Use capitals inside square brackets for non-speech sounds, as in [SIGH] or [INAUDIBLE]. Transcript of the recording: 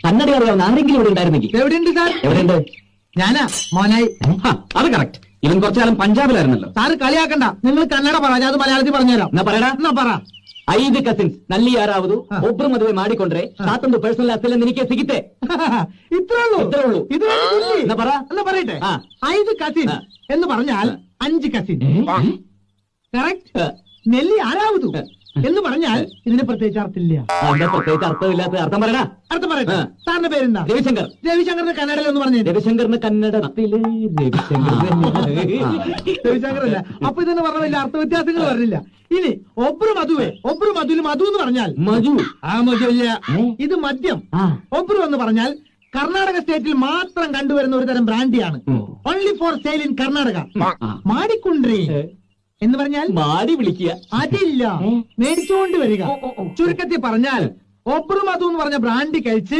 കന്നഡ അറിയാവുന്ന ആരെങ്കിലും ഇവിടെ ഉണ്ടായിരുന്നെങ്കിൽ എവിടെയുണ്ട് സാർ എവിടെയുണ്ട് ഞാനാ മോനായി ഹ, അത് കറക്റ്റ് ഇവൻ കുറച്ചു കാലം പഞ്ചാബിലായിരുന്നല്ലോ സാറ് കളിയാക്കണ്ട നിങ്ങൾ കന്നഡ പറ ഞാൻ അത് മലയാളത്തിൽ പറഞ്ഞുതരാം എന്നാ പറയടാ എന്നാ പറ ಐದು ಕಸಿನ್ಸ್ ನಲ್ಲಿ ಯಾರಾವುದು ಹಾ. ಒಬ್ರು ಮದುವೆ ಮಾಡಿಕೊಂಡ್ರೆ ಸಾತೊಂದು ಪರ್ಸನಲ್ ಆಸ್ತಿ ನಿನಗೆ ಸಿಗುತ್ತೆ [LAUGHS] ഇത്രേ ഉള്ളൂ ഇത്രേ ഉള്ളൂ. ഇത് വേണ്ട പുള്ളി. എന്നാ പറ. എന്നാ പറയട്ടെ ആ. ഐത് കസിൻ ആ. എന്ന് പറഞ്ഞാൽ അഞ്ച് കസിൻ കറക്റ്റ് നെല്ലി ആരാവതു ആ. എന്ന് പറഞ്ഞാൽ ഇതിന് പ്രത്യേകിച്ച് അർത്ഥമില്ല. അതിന്റെ പ്രത്യേകിച്ച് അർത്ഥമില്ലാത്ത അർത്ഥം പറയടാ. അർത്ഥം പറയട്ടെ. സാറിന്റെ പേരെന്താ? രവിശങ്കർ. രവിശങ്കറിന്റെ കന്നഡയിൽ ഒന്ന് പറഞ്ഞു? രവിശങ്കറിന് കന്നഡ രവിശങ്കർ അല്ല അപ്പൊ ഇതെന്ന് പറഞ്ഞ വലിയ അർത്ഥ വ്യത്യാസങ്ങൾ പറഞ്ഞില്ല ഇനി ഒബ്രു മധുവേ ഒബ്രു മധുവിൽ മധു എന്ന് പറഞ്ഞാൽ മധു. ആ മധു അല്ല ഇത് മദ്യം. ഒബ്രു എന്ന് പറഞ്ഞാൽ കർണാടക സ്റ്റേറ്റിൽ മാത്രം കണ്ടുവരുന്ന ഒരു തരം ബ്രാൻഡിയാണ്. Only for sale in Karnataka ആ. എന്ന് പറഞ്ഞാൽ മാടി വിളിക്കുക അതില്ല? മേടിച്ചുകൊണ്ട് വരിക. ചുരുക്കത്തിൽ പറഞ്ഞാൽ മധു എന്ന് പറഞ്ഞ ബ്രാൻഡ് കഴിച്ച്